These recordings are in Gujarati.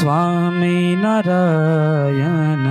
Swami Narayan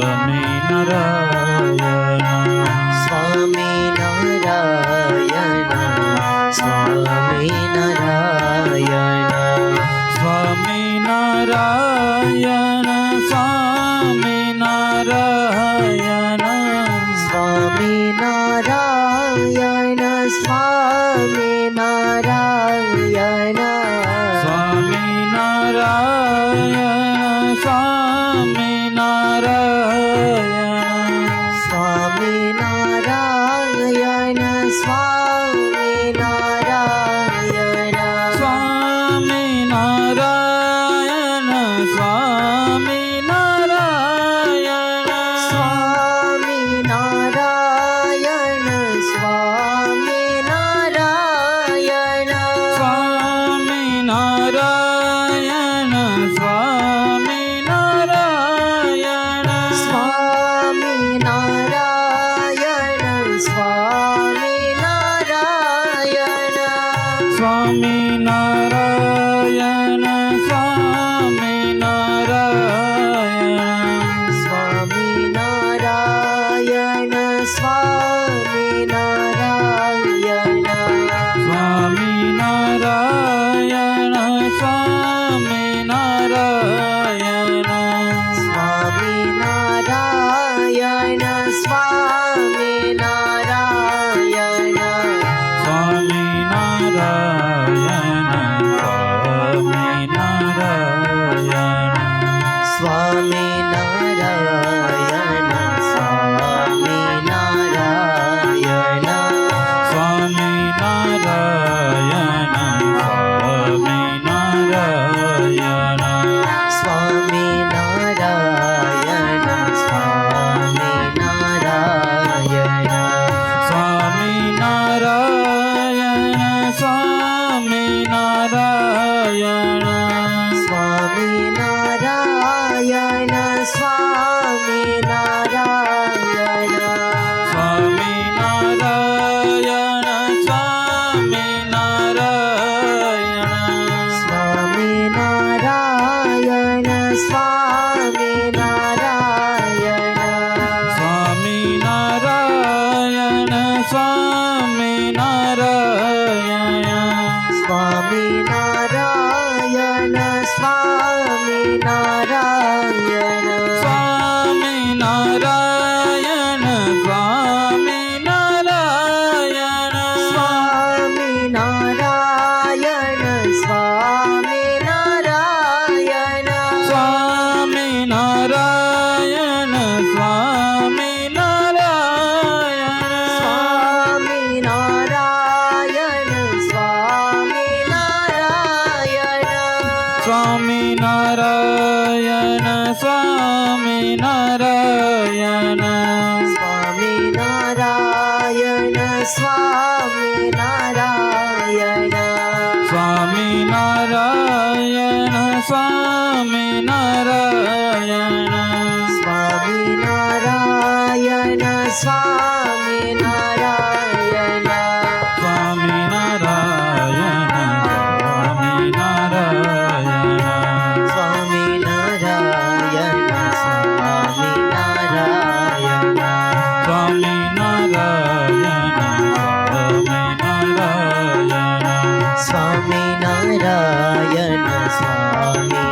i Narayana Narayana. Narayana స్వామి.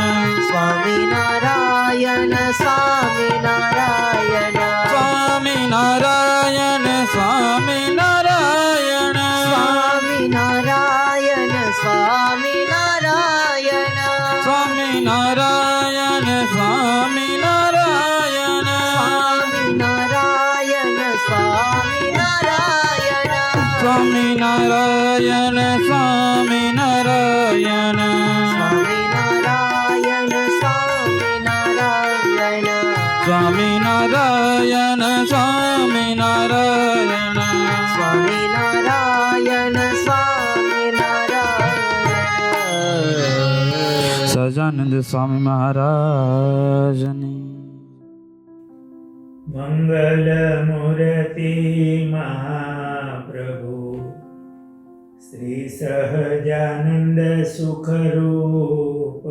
સજાનંદ સ્વામી મહારાજની. મંગલમૂર્તિ મહાપ્રભુ, શ્રી સહજાનંદ સુખરૂપ,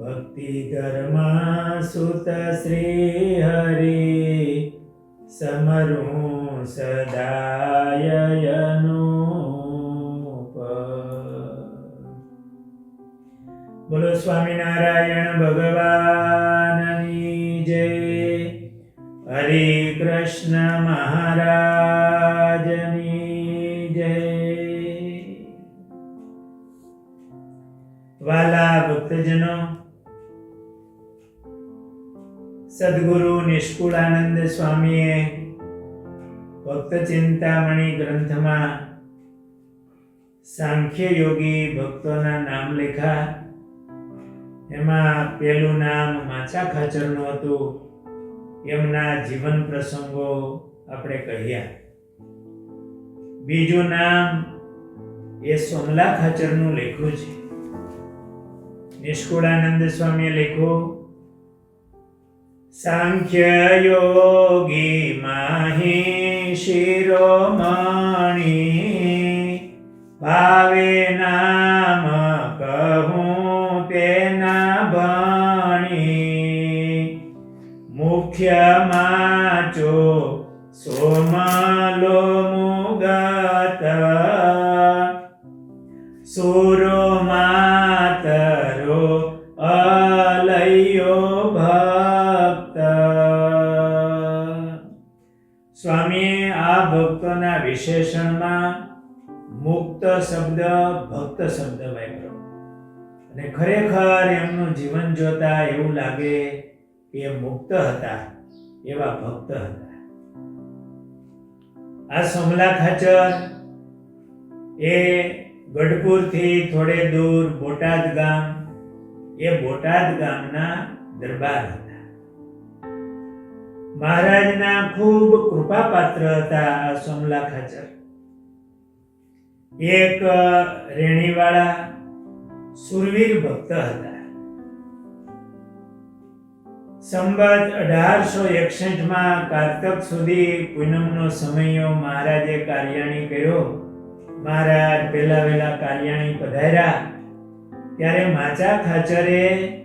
ભક્તિ ધર્મા સુત શ્રી હરિ, સમરું સદાયનુપ બોલો સ્વામિનારાયણ ભગવાનની જય. હરે કૃષ્ણ મહારાજની જય. વાલા ભક્તજનો, સદગુરુ નિષ્કુળાનંદ સ્વામીએ ભક્ત ચિંતામણી ગ્રંથમાં સાંખ્ય યોગી ભક્તોના નામ લેખા એમાં પેલું નામ માછા ખાચરનું હતું. એમના જીવન પ્રસંગો આપણે કહ્યા. બીજું નામ એ સોમલા ખાચરનું લેખું છે. નિષ્કુળાનંદ સ્વામીએ લખ્યું સાંખ્ય યોગી માહી શિરોમણી ભાવે નામ વિશેષણમાં મુક્ત શબ્દ, ભક્ત શબ્દ વાપરો. અને ખરેખર એમનું જીવન જોતા એવું લાગે કે એ મુક્ત હતા, એવા ભક્ત હતા. આ સોમલા ખાચર એ ગઢપુરથી થોડે દૂર બોટાદ ગામ, એ બોટાદ ગામના દરબાર હતા. મહારાજના ખૂબ કૃપાપાત્ર હતા આ સોમલા ખાચર. એક રેણીવાળા સુરવીર ભક્ત હતા. સંબત અઢારસો એકસઠમાં કારતક સુધી પૂનમનો સમયો મહારાજે કાર્યાણી કર્યો. મહારાજ પહેલા વહેલા કાર્યાણી પધાર્યા. ત્યારે માચા ખાચરે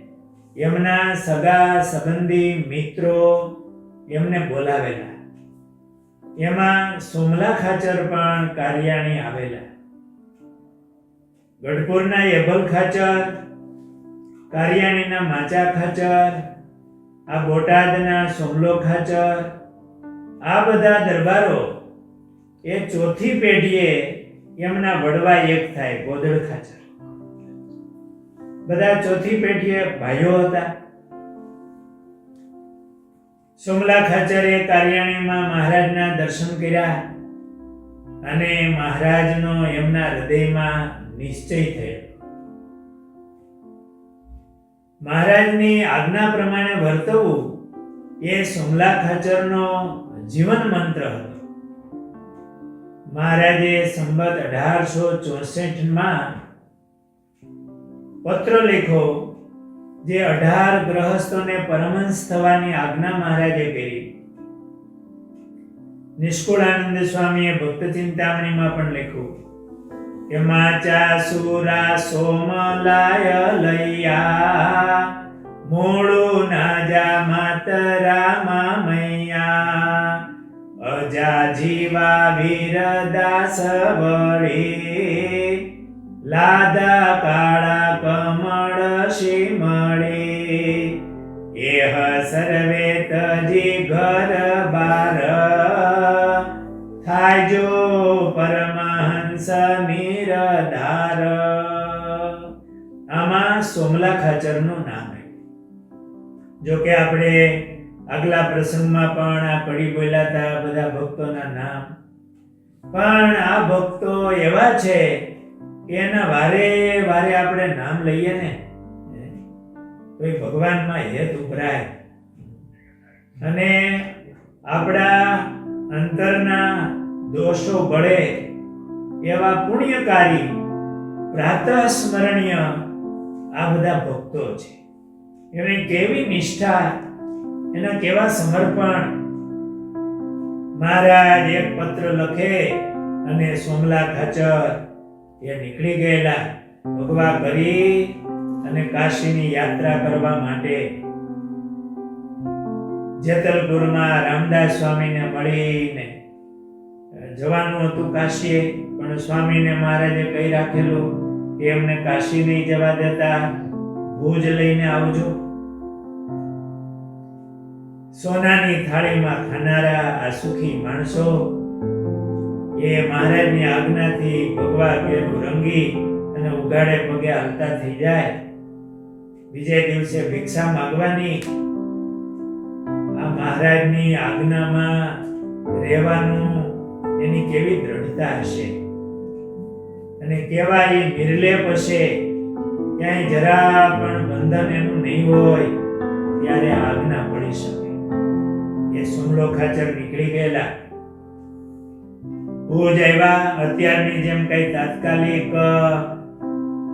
એમના સગા, સંબંધી, મિત્રો એમને બોલાવેલા. એમાં સોમલા ખાચર પણ કાર્યાણી આવેલા. ગઢપુરના એભલ ખાચર, કાર્યાણીના માચા ખાચર, આ બોટાદના સોમલો ખાચર, આ બધા દરબારો એ ચોથી પેઢીએ એમના વડવા એક થાય ગોદડ ખાચર. બધા ચોથી પેઢીએ ભાઈઓ હતા. સોમલા ખાચરે કાર્યાણીમાં મહારાજના દર્શન કર્યા અને મહારાજનો એમના હૃદયમાં નિશ્ચય થયો. મહારાજની આજ્ઞા પ્રમાણે વર્તવું એ સોમલા ખાચરનો જીવન મંત્ર હતો. મહારાજે સંબત અઢારસો ચોસઠમાં પત્ર લખ્યો જે અઢાર ગ્રહસ્થોને પરમહંસ થવાની આજ્ઞા મહારાજે કરી. નિષ્કુળાનંદ સ્વામીએ ભક્ત ચિંતામણીમાં પણ લખ્યું કે માચા સુરા સોમલાય લૈયા મોળો નાજા માતરા મૈયા અજા જીવા વીરદાસ વળી લાદા કાળા કમળ એહ સર્વે તજી ઘર બાર. થાય જો પરમહંસ નિરધાર. આમાં સોમલા ખાચરનું નામ જો કે આપણે આગલા પ્રસંગમાં પણ આ પડી બોલ્યા હતા બધા ભક્તોના નામ. પણ આ ભક્તો એવા છે કે એના વારે વારે આપણે નામ લઈએ ને તો એ ભગવાનમાં હેત ઉભરાય. અને આપણા અંતરના દોષો બળે એવા પુણ્યકારી પ્રાતઃ સ્મરણીય આ બધા ભક્તો છે. એમની કેવી નિષ્ઠા, એના કેવા સમર્પણ. મહારાજ એક પત્ર લખે અને સોમલા ખાચર એ નીકળી ગયેલા. ભગવા કરી અને કાશીની યાત્રા કરવા માટે જેતલપુરમાં રામદાસ સ્વામીને મળીને જવાનું હતું કાશીએ, પણ સ્વામીને મહારાજે કહી રાખેલું કે એમને કાશી નહીં જવા દેતા, ભુજ લઈને આવજો. સોનાની થાળીમાં ખાનારા આ સુખી માણસો, એ મહારાજની આજ્ઞાથી ભગવા કેરું રંગી અને ઉગાડે પગે હાલતા થઈ જાય. બીજે દિવસે ભિક્ષા માંગવાની. આ મહારાજની આજ્ઞામાં રહેવાનું એની કેવી દ્રઢતા હશે? અને કેવા એ નિર્લેપ હશે. ક્યાંય જરા પણ બંધન એનું નહીં હોય, ત્યારે આજ્ઞા પડી શકે. એ સુમલો ખાચર નીકળી ગયેલા. ભુજ આવ્યા, અત્યારની જેમ કઈ તાત્કાલિક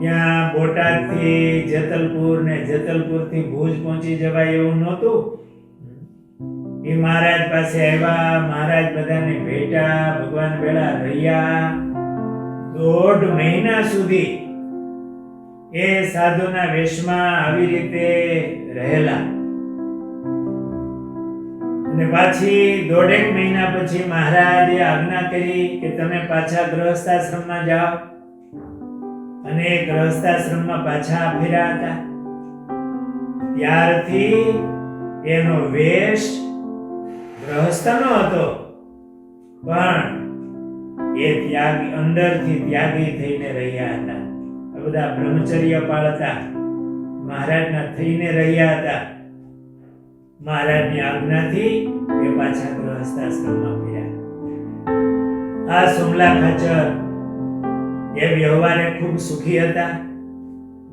ત્યાં બોટાદથી જેતલપુર ને જેતલપુરથી ભુજ પહોંચી જવાય એવું નહોતું. એ મહારાજ પાસે આવ્યા, મહારાજ બધાને ભેટા, ભગવાન વેળા રહ્યા. દોઢ મહિના સુધી એ સાધુના વેશમાં આવી રીતે રહેલા. અને પાછી દોઢેક મહિના પછી મહારાજે આજ્ઞા કરી કે તમે પાછા ગ્રહસ્થાશ્રમમાં જાઓ. અને એ ગૃહસ્થાશ્રમમાં પાછા ફેર્યા હતા. ત્યારથી એનો વેશ ગ્રહસ્થનો હતો. પણ એ ત્યાગી, અંદરથી ત્યાગી થઈને રહ્યા હતા. બધા બ્રહ્મચર્ય પાળતા, મહારાજના થઈને રહ્યા હતા. મહારાજની આજ્ઞાથી એ પાછા ગૃહસ્થાશ્રમમાં ફેર્યા. આ સોમલા ખાચર એ વ્યવહારે ખૂબ સુખી હતા.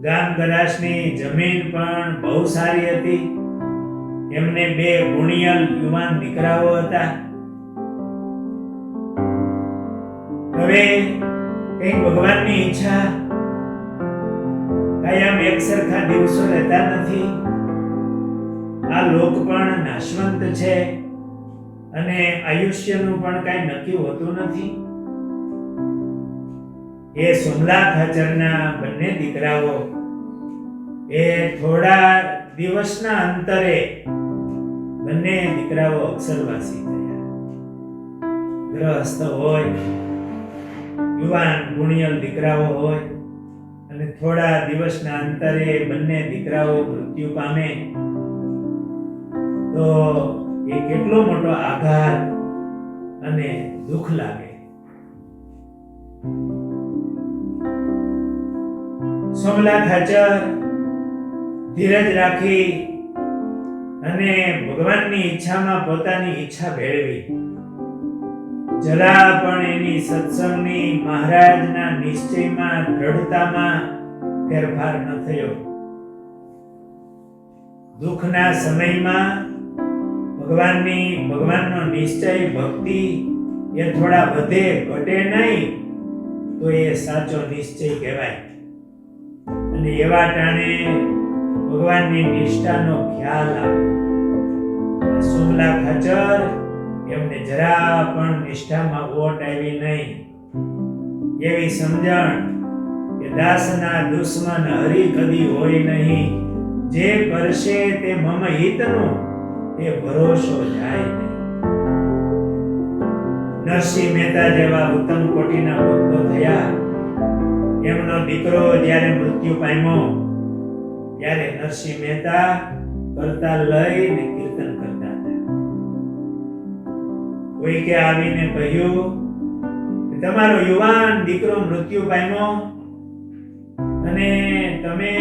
ગામ ગરાશની જમીન પણ બહુ સારી હતી. એમને બે ગુણિયલ યુવાન દીકરાઓ હતા. હવે કંઈક ભગવાનની ઈચ્છા. કાયમ એક સરખા દિવસો રહેતા નથી. આ લોક પણ નાશવંત છે. અને આયુષ્યનું પણ કાંઈ નક્કી હોતું નથી. એ સોમલા ખાચરના બંને દીકરાઓ, એ થોડા દિવસના અંતરે બંને દીકરાઓ અક્ષરવાસી થયા. ગ્રહસ્થ હોય, યુવાન, ગુણિયલ દીકરાઓ હોય, અને થોડા દિવસના અંતરે બંને દીકરાઓ મૃત્યુ પામે. તો એ કેટલો મોટો આઘાત અને દુઃખ લાગે. સોમલા ખાચર ધીરજ રાખી અને ભગવાનની ઈચ્છામાં પોતાની ઈચ્છા ભેળવી. જરા પણ એની સત્સંગની મહારાજના નિશ્ચયમાં, દ્રઢતામાં ફેરફાર ન થયો. દુઃખના સમયમાં ભગવાનની, ભગવાનનો નિશ્ચય, ભક્તિ એ થોડા વધે, ઘટે નહીં, તો એ સાચો નિશ્ચય કહેવાય. અને એવા ટાણે ભગવાનની નિષ્ઠાનો ખ્યાલ આવે સોમલા ખાચર એમને જરા પણ નિષ્ઠામાં ઓટ આવી નહીં. એવી સમજણ કે દાસના દુશ્મન હરી કદી હોય નહીં. જે કરશે તે મમ હિતનો એ ભરોસો જાય નરસિંહ મહેતા જેવા ઉત્તમ કોટીના ભક્તો થયા. એમનો દીકરો જ્યારે મૃત્યુ પામ્યો, ત્યારે નરસિંહ મહેતા કરતા લઈને કીર્તન કરતા હતા. કોઈકે આવીને કહ્યું તમારો યુવાન દીકરો મૃત્યુ પામ્યો અને તમે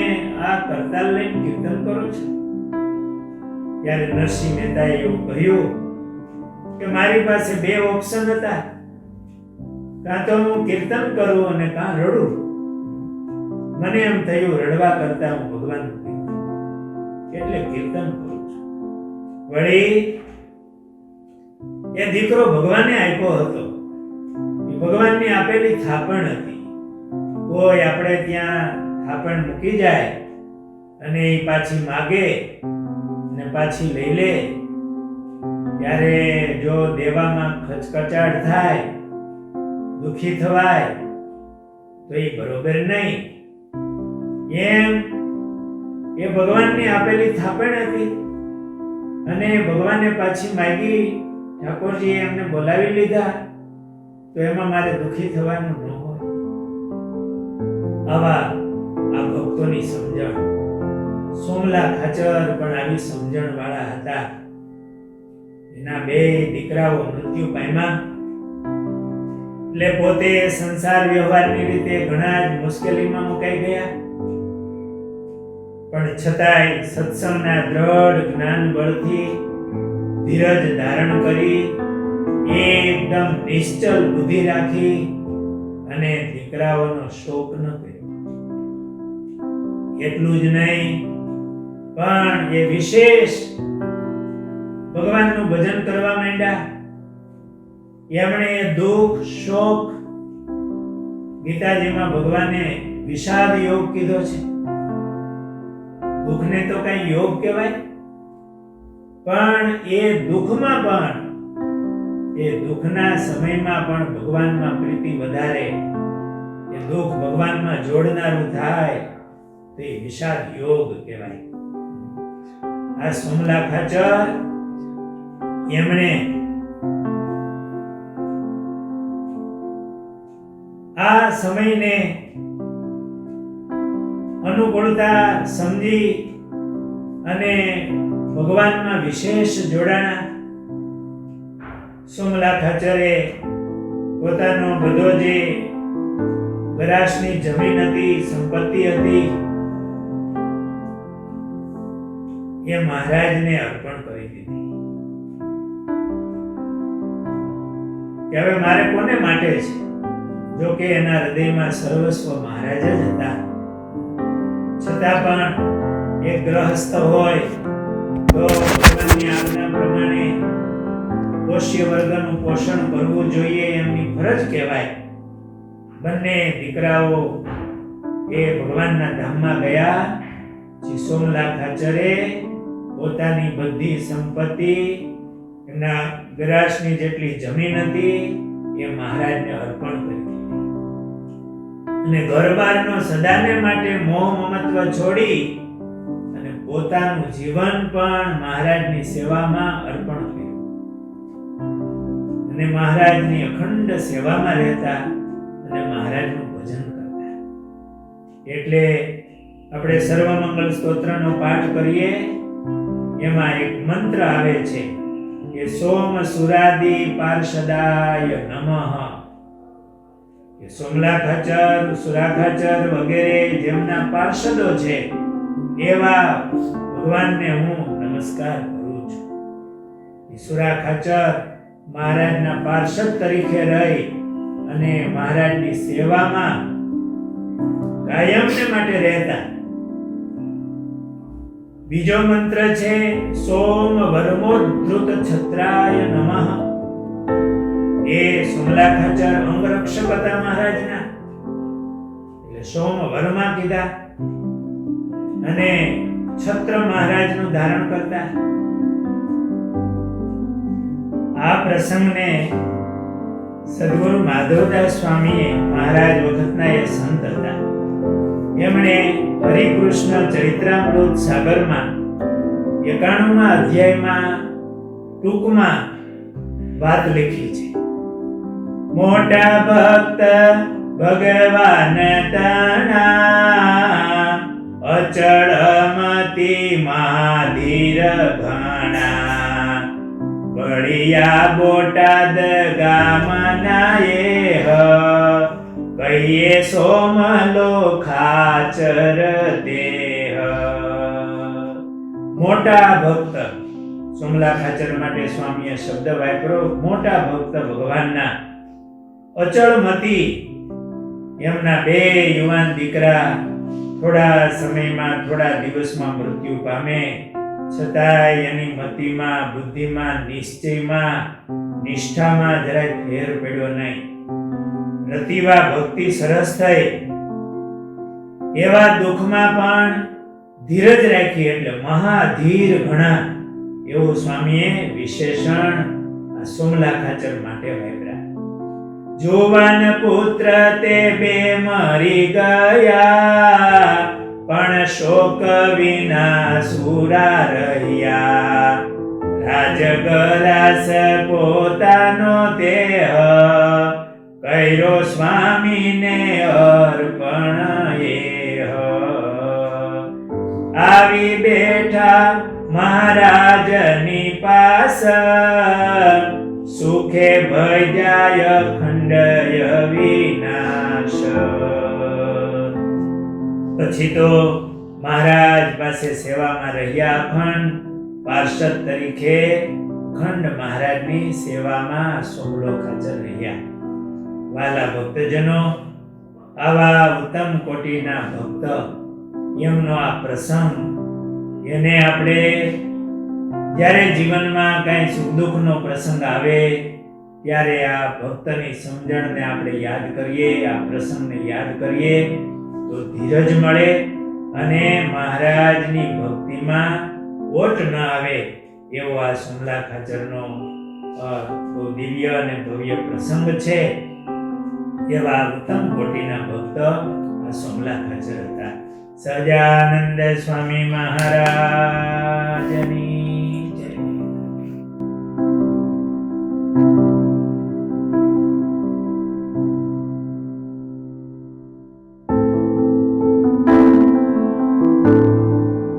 આ કરતાલ લઈને કીર્તન કરો છો. ત્યારે નરસિંહ મહેતાએ એવું કહ્યું કે મારી પાસે બે ઓપ્શન હતા. કાં તો હું કીર્તન કરું અને કાં રડું. મને એમ થયું, રડવા કરતા હું ભગવાન એટલે કીર્તન કરું છું. વળી, એ દીકરો ભગવાને આપ્યો હતો. ભગવાનની આપેલી થાપણ હતી. કોઈ આપણે ત્યાં થાપણ મૂકી જાય અને એ પાછી માગે અને પાછી લઈ લે, ત્યારે જો દેવામાં ખચકચાટ થાય, દુખી થવાય, તો એ બરોબર નહીં. એમ એ ભગવાનની આપેલી થાપણ હતી. અને ભગવાને પાછી માગી, ઠાકોરજીએ એમને બોલાવી લીધા. તો એમાં મારે દુખી થવાનું ન હોય. આવા આ ભક્તોની સમજણ. સોમલા ખાચર પણ આવી સમજણ વાળા હતા. એના બે દીકરાઓ મૃત્યુ પામ્યા. એટલે પોતે સંસાર વ્યવહારની રીતે ઘણા જ મુશ્કેલીમાં મુકાઈ ગયા. પણ છતાંય સત્સંગના દ્રઢ જ્ઞાન બળથી ધીરજ ધારણ કરી, એકદમ નિશ્ચલ બુદ્ધિ રાખી અને દીકરાઓનો શોક ન કર્યો. એટલું જ નહીં, પણ એ વિશેષ ભગવાનનું ભજન કરવા માંડ્યા. એમણે દુઃખ, શોક ગીતાજીમાં ભગવાને વિષાદ યોગ કીધો છે. દુઃખને તો કઈ યોગ કહેવાય? પણ એ દુઃખમાં પણ, એ દુઃખના સમયમાં પણ ભગવાનમાં પ્રીતિ વધારે, એ દુઃખ ભગવાનમાં જોડનારું થાય, તો વિષાદ યોગ કહેવાય. આ સોમલા ખાચર એમણે આ સમયને અનુકૂળતા, સમજી અને ભગવાનમાં વિશેષ જોડાણા. સોમલા ખાચરે પોતાનો બધો જે વરાશની જમીન હતી, સંપત્તિ હતી, એ મહારાજને અર્પણ કરી દીધી. કે હવે મારે કોને માટે છે? જો કે એના હૃદયમાં સર્વસ્વ મહારાજ જ હતા. છતાં પણ એક ગ્રહસ્થ હોય, તો ભગવાનની આજ્ઞા પ્રમાણે પોષ્ય વર્ગનું પોષણ કરવું જોઈએ એમની ફરજ કહેવાય. બંને દીકરાઓ એ ભગવાનના ધામમાં ગયા. સોમલા ખાચરે પોતાની બધી સંપત્તિ, એમના ગરાસની જેટલી જમીન હતી, એ મહારાજને અર્પણ કરી. અને ઘરબારનો સદાને માટે મોહ મમત્વ છોડી અને પોતાનું જીવન પણ મહારાજની સેવામાં અર્પણ કર્યું. અને મહારાજની અખંડ સેવામાં રહેતા અને મહારાજનું ભજન કરતા. એટલે આપણે સર્વમંગલ સ્તોત્રનો પાઠ કરીએ. એમાં એક મંત્ર આવે છે કે સોમ સુરાદી પાર્ષદાય નમઃ. કે સોમલા ખાચર સુરા ખાચર વગેરે જેમના પાર્ષદો છે, એવા ભગવાનને હું નમસ્કાર કરું છું. સુરા ખાચર મહારાજના પાર્ષદ તરીકે રહી અને મહારાજની સેવામાં કાયમને માટે રહેતા. બીજો મંત્ર છે સોમ વર્મોદ્રુત છત્રાય નમઃ. એ સુમલા ખાચર અંગરક્ષક હતા મહારાજના. એટલે સોમ વર્મા કીધા અને છત્ર મહારાજનું ધારણ કરતા. આ પ્રસંગને સદગુરુ માધવદાસ સ્વામીએ મહારાજ વખતના એ સંત હતા. એમણે હરિકૃષ્ણ ચરિત્રામૃત સાગરમાં એકાણુંમાં અધ્યાયમાં ટૂંકમાં વાત લખી છે. મોટા ભક્ત ભગવાન તણા, અચળ મતી મહાધીર ઘણા. બળિયા બોટાદ ગામના એ કહીએ સોમલો ખાચર દેહ. મોટા ભક્ત, સોમલા ખાચર માટે સ્વામીએ શબ્દ વાપરો મોટા ભક્ત ભગવાનના અચળ મતી એમના બે યુવાન દીકરા થોડા સમયમાં, થોડા દિવસમાં મૃત્યુ પામે. છતાં એની મતિમાં, બુદ્ધિમાં, નિશ્ચયમાં, નિષ્ઠામાં જરાય ફેર પડ્યો નહીં. રતિવા ભક્તિ સરસ થઈ. એવા દુઃખમાં પણ ધીરજ રાખી એટલે મહાધીર ઘણા. એવું સ્વામીએ વિશેષણ સોમલા ખાચર માટે જોવાન પુત્ર તે બે મરી ગયા, પણ શોક વિના સુરા રહ્યા. રાજગલાસ પોતાનો દેહ કૈરો સ્વામીને અર્પણ એ આવી બેઠા મહારાજની પાસ સુખે ભજાય ખંડય વિનાશ પછી તો મહારાજ પાસે સેવામાં રહ્યા અખંડ પાર્ષદ તરીકે ખંડ મહારાજની સેવામાં સોમલો ખાચર રહ્યા. વાલા ભક્તજનો, આવા ઉત્તમ કોટીના ભક્ત, એમનો આ પ્રસંગ, એને આપણે જ્યારે જીવનમાં કાંઈ સુખ દુઃખનો પ્રસંગ આવે ત્યારે આ ભક્તની સમજણને આપણે યાદ કરીએ, આ પ્રસંગને યાદ કરીએ, તો ધીરજ મળે અને મહારાજની ભક્તિમાં ઓટ ન આવે એવો આ સુમલા ખાચરનો દિવ્ય અને ભવ્ય પ્રસંગ છે. એવા ઉત્તમ કોટીના ભક્ત આ સુમલા ખાચર હતા. સજાનંદ સ્વામી મહારાજની